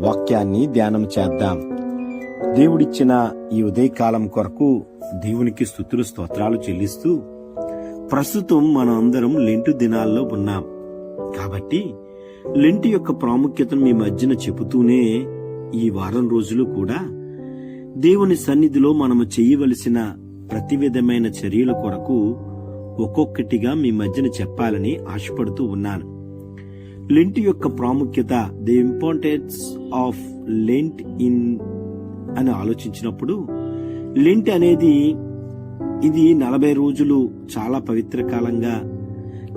వాక్యాన్ని ధ్యానం చేద్దాం. దేవుడిచ్చిన ఈ ఉదయకాలం కొరకు దేవునికి స్థుతులు స్తోత్రాలు చెల్లిస్తూ ప్రస్తుతం మనం అందరం లెంటు దినాల్లో ఉన్నాం. కాబట్టి లెంటు యొక్క ప్రాముఖ్యతను మీ మధ్యన చెబుతూనే ఈ వారం రోజులు కూడా దేవుని సన్నిధిలో మనము చేయవలసిన ప్రతి విధమైన చర్యల కొరకు ఒక్కొక్కటిగా మీ మధ్యన చెప్పాలని ఆశపడుతూ ఉన్నాను. లెంట్ యొక్క ప్రాముఖ్యత the importance of lent in అని ఆలోచించినప్పుడు లెంట్ అనేది ఇది నలభై రోజులు చాలా పవిత్ర కాలంగా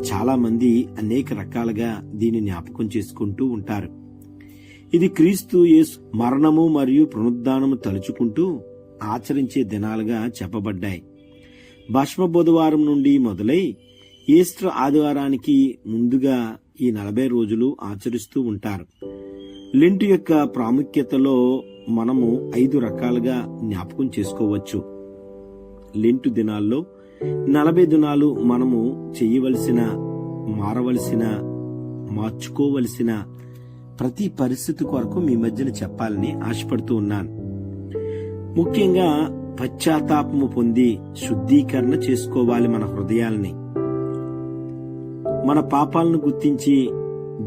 చాలా మంది అనేక రకాలుగా దీన్ని జ్ఞాపకం చేసుకుంటూ ఉంటారు. ఇది క్రీస్తు యేసు మరణము మరియు పునరుద్ధానము తలుచుకుంటూ ఆచరించే దినాలుగా చెప్పబడ్డాయి. భస్మ బుధవారం నుండి మొదలై ఈస్టర్ ఆదివారానికి ముందుగా ఈ నలభై రోజులు ఆచరిస్తూ ఉంటారు. లెంట్ యొక్క ప్రాముఖ్యతలో మనము ఐదు రకాలుగా జ్ఞాపకం చేసుకోవచ్చు. లెంటు దినాల్లో నలభై దినాలు మనము చేయవలసిన మారవలసిన మార్చుకోవలసిన ప్రతి పరిస్థితి కొరకు మీ మధ్యన చెప్పాలని ఆశపడుతూ ఉన్నాను. ముఖ్యంగా పశ్చాత్తాపము పొంది శుద్ధీకరణ చేసుకోవాలి మన హృదయాల్ని. మన పాపాలను గుర్తించి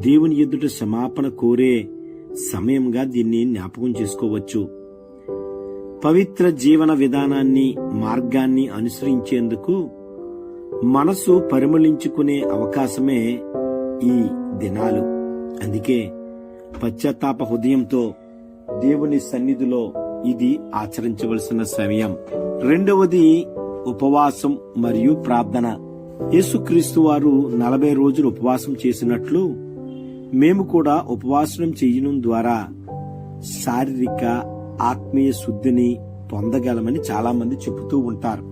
దేవుని ఎదుట క్షమాపణ కోరే సమయంగా దీన్ని జ్ఞాపకం చేసుకోవచ్చు. పవిత్ర జీవన విధానాన్ని మార్గాన్ని అనుసరించేందుకు మనసు పరిమళించుకునే అవకాశమే ఈ దినాలు. అందుకే పశ్చాత్తాప హృదయంతో దేవుని సన్నిధిలో ఇది ఆచరించవలసిన సమయం. రెండవది ఉపవాసం మరియు ప్రార్థన. యేసుక్రీస్తు వారు నలభై రోజులు ఉపవాసం చేసినట్లు మేము కూడా ఉపవాసం చేయడం ద్వారా శారీరక ఆత్మీయ శుద్ధిని పొందగలమని చాలా మంది చెబుతూ ఉంటారు.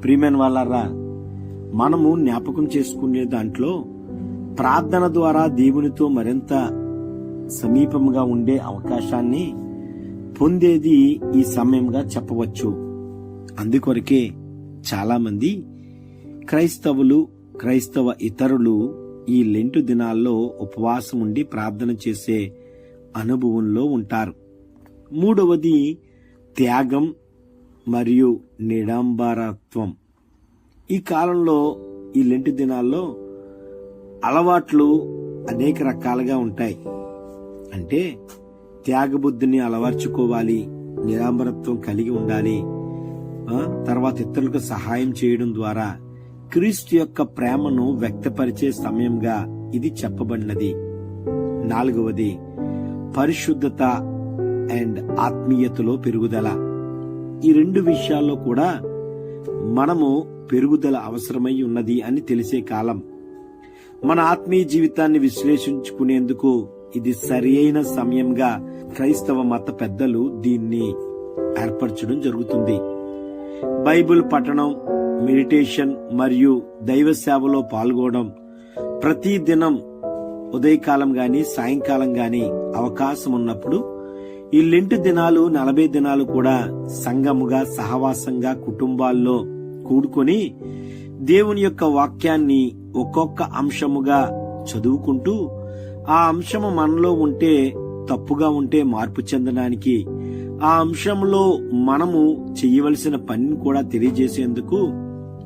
ప్రియమైన వాళ్ళారా మనము జ్ఞాపకం చేసుకునే దాంట్లో ప్రార్థన ద్వారా దేవునితో మరింత సమీపంగా ఉండే అవకాశాన్ని పొందేది ఈ సమయంగా చెప్పవచ్చు. అందుకొరకే చాలా మంది క్రైస్తవులు క్రైస్తవ ఇతరులు ఈ లెంటు దినాల్లో ఉపవాసం ఉండి ప్రార్థన చేసే అనుభవంలో ఉంటారు. మూడవది త్యాగం మరియు నిడంబరత్వం. ఈ కాలంలో ఈ లెంటు దినాల్లో అలవాట్లు అనేక రకాలుగా ఉంటాయి. అంటే త్యాగబుద్ధిని అలవర్చుకోవాలి నిరాంబరత్వం కలిగి ఉండాలి తర్వాత ఇతరులకు సహాయం చేయడం ద్వారా క్రీస్తు యొక్క ప్రేమను వ్యక్తపరిచే సమయంగా ఇది చెప్పబడినది. నాలుగవది పరిశుద్ధత అండ్ ఆత్మీయతలో పెరుగుదల. ఈ రెండు విషయాల్లో కూడా మనము పెరుగుదల అవసరమై ఉన్నది అని తెలిసే కాలం. మన ఆత్మీయ జీవితాన్ని విశ్లేషించుకునేందుకు ఇది సరి అయిన సమయంగా క్రైస్తవ మత పెద్దలు దీన్ని ఏర్పరచడం జరుగుతుంది. బైబిల్ పఠనం మెడిటేషన్ మరియు దైవ సేవలో పాల్గొనడం ప్రతి దినం ఉదయకాలం గాని సాయంకాలం గాని అవకాశం ఉన్నప్పుడు ఈ లెంటు దినాలు నలభై దినాలు కూడా సంఘముగా సహవాసంగా కుటుంబాల్లో కూడుకొని దేవుని యొక్క వాక్యాన్ని ఒక్కొక్క అంశముగా చదువుకుంటూ ఆ అంశము మనలో ఉంటే తప్పుగా ఉంటే మార్పు చెందడానికి ఆ అంశంలో మనము చేయవలసిన పనిని కూడా తెలియజేసేందుకు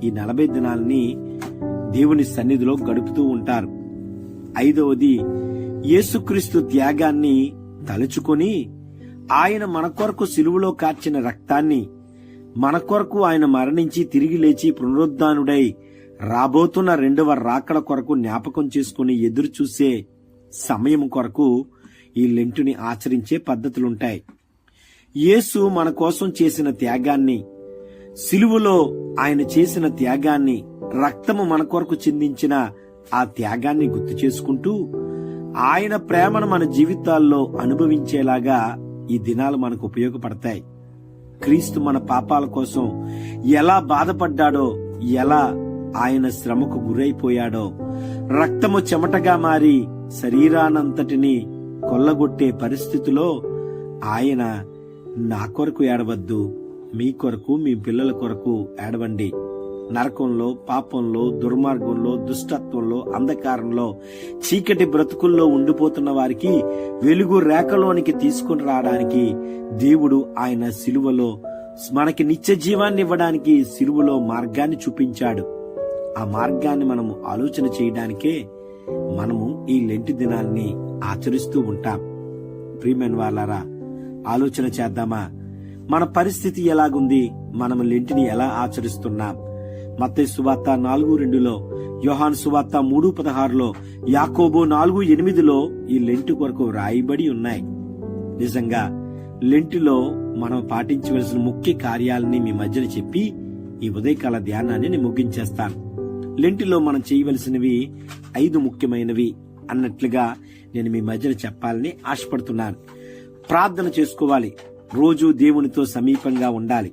ఈ నలభై దినాల్ని దేవుని సన్నిధిలో గడుపుతూ ఉంటారు. ఐదవది యేసుక్రీస్తు త్యాగాన్ని తలుచుకొని ఆయన మన కొరకు సిలువలో కార్చిన రక్తాన్ని మన కొరకు ఆయన మరణించి తిరిగి లేచి పునరుద్ధానుడై రాబోతున్న రెండవ రాకడ కొరకు జ్ఞాపకం చేసుకుని ఎదురు చూసే సమయం కొరకు ఈ లెంటుని ఆచరించే పద్ధతులుంటాయి. యేసు మన కోసం చేసిన త్యాగాన్ని సిలువలో ఆయన చేసిన త్యాగాన్ని రక్తము మన కొరకు చిందించిన ఆ త్యాగాన్ని గుర్తు చేసుకుంటూ ఆయన ప్రేమను మన జీవితాల్లో అనుభవించేలాగా ఈ దినాలు మనకు ఉపయోగపడతాయి. క్రీస్తు మన పాపాల కోసం ఎలా బాధపడ్డాడో ఎలా ఆయన శ్రమకు గురైపోయాడో రక్తము చెమటగా మారి శరీరానంతటిని కొల్లగొట్టే పరిస్థితిలో ఆయన నా కొరకు ఏడవద్దు. మీ కొరకు మీ పిల్లల కొరకు ఏడవండి. నరకంలో పాపంలో దుర్మార్గంలో దుష్టత్వంలో అంధకారంలో చీకటి బ్రతుకుల్లో ఉండిపోతున్న వారికి వెలుగు రేఖలోనికి తీసుకుని రావడానికి దేవుడు ఆయన సిలువలో మనకి నిత్య జీవాన్ని ఇవ్వడానికి సిలువలో మార్గాన్ని చూపించాడు. ఆ మార్గాన్ని మనము ఆలోచన చేయడానికే మనము ఈ లెంటి దినాల్ని ఆచరిస్తూ ఉంటాం. ప్రియమైన వాళ్ళారా ఆలోచన చేద్దామా? మన పరిస్థితి ఎలాగుంది? మనం లెంటిని ఎలా ఆచరిస్తున్నాం? మత్తే సువార్త నాలుగు రెండులో యోహాన్ సువార్త మూడు పదహారులో యాకోబో నాలుగు ఎనిమిదిలో ఈ లెంటు కొరకు రాయబడి ఉన్నాయి. నిజంగా లెంటులో మనం పాటించవలసిన ముఖ్య కార్యాలని మీ మధ్యన చెప్పి ఈ ఉదయకాల ధ్యానాన్ని నేను ముగించేస్తాను. లెంటిలో మనం చేయవలసినవి ఐదు ముఖ్యమైనవి అన్నట్లుగా నేను మీ మధ్యన చెప్పాలని ఆశపడుతున్నాను. ప్రార్థన చేసుకోవాలి. రోజు దేవునితో సమీపంగా ఉండాలి.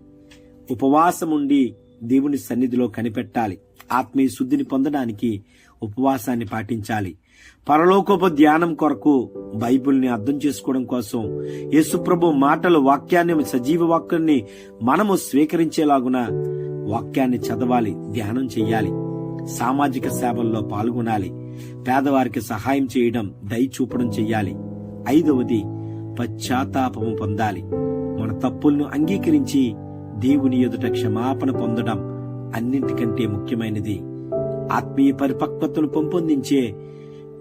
ఉపవాసం ఉండి దేవుని సన్నిధిలో కనిపెట్టాలి. ఆత్మీయ శుద్ధిని పొందడానికి ఉపవాసాన్ని పాటించాలి. పరలోకోప ధ్యానం కొరకు బైబిల్ని అర్థం చేసుకోవడం కోసం యేసుప్రభు మాటలు వాక్యాన్ని సజీవ వాక్యాన్ని మనము స్వీకరించేలాగున వాక్యాన్ని చదవాలి ధ్యానం చెయ్యాలి. సామాజిక సేవల్లో పాల్గొనాలి. పేదవారికి సహాయం చేయడం దయ చూపడం చెయ్యాలి. ఐదవది పశ్చాత్తాపము పొందాలి. మన తప్పులను అంగీకరించి దేవుని ఎదుట క్షమాపణ పొందడం అన్నింటికంటే ముఖ్యమైనది. ఆత్మీయ పరిపక్వతను పెంపొందించే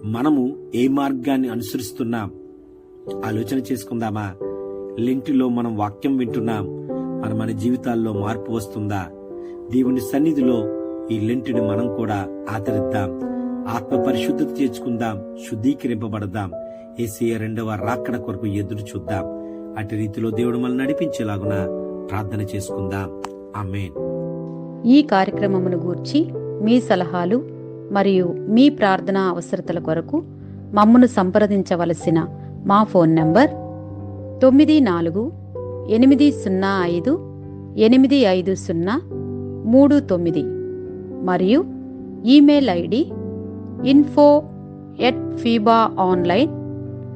మనము ఏ మార్గాన్ని అనుసరిస్తున్నాం? ఆలోచన చేసుకుందామా? లెంటిలో మనం వాక్యం వింటున్నాం. మన మన జీవితాల్లో మార్పు వస్తుందా? దేవుని సన్నిధిలో ఈ లెంటిని మనం కూడా ఆచరిద్దాం ఆత్మ పరిశుద్ధత చేర్చుకుందాం శుద్ధీకరింపబడదాం. ఏసీయ రెండవ రాకడ కొరకు ఎదురు చూద్దాం. అటు రీతిలో దేవుడు మనల్ని నడిపించేలాగున ప్రార్థన చేసుకుందాం. ఆమెన్. ఈ కార్యక్రమమును గూర్చి మీ సలహాలు మరియు మీ ప్రార్థన అవసరతల కొరకు మమ్మను సంప్రదించవలసిన మా ఫోన్ నంబర్ తొమ్మిది నాలుగు ఎనిమిది సున్నా ఐదు ఎనిమిది ఐదు సున్నా మూడు తొమ్మిది మరియు email ID info at FIBA online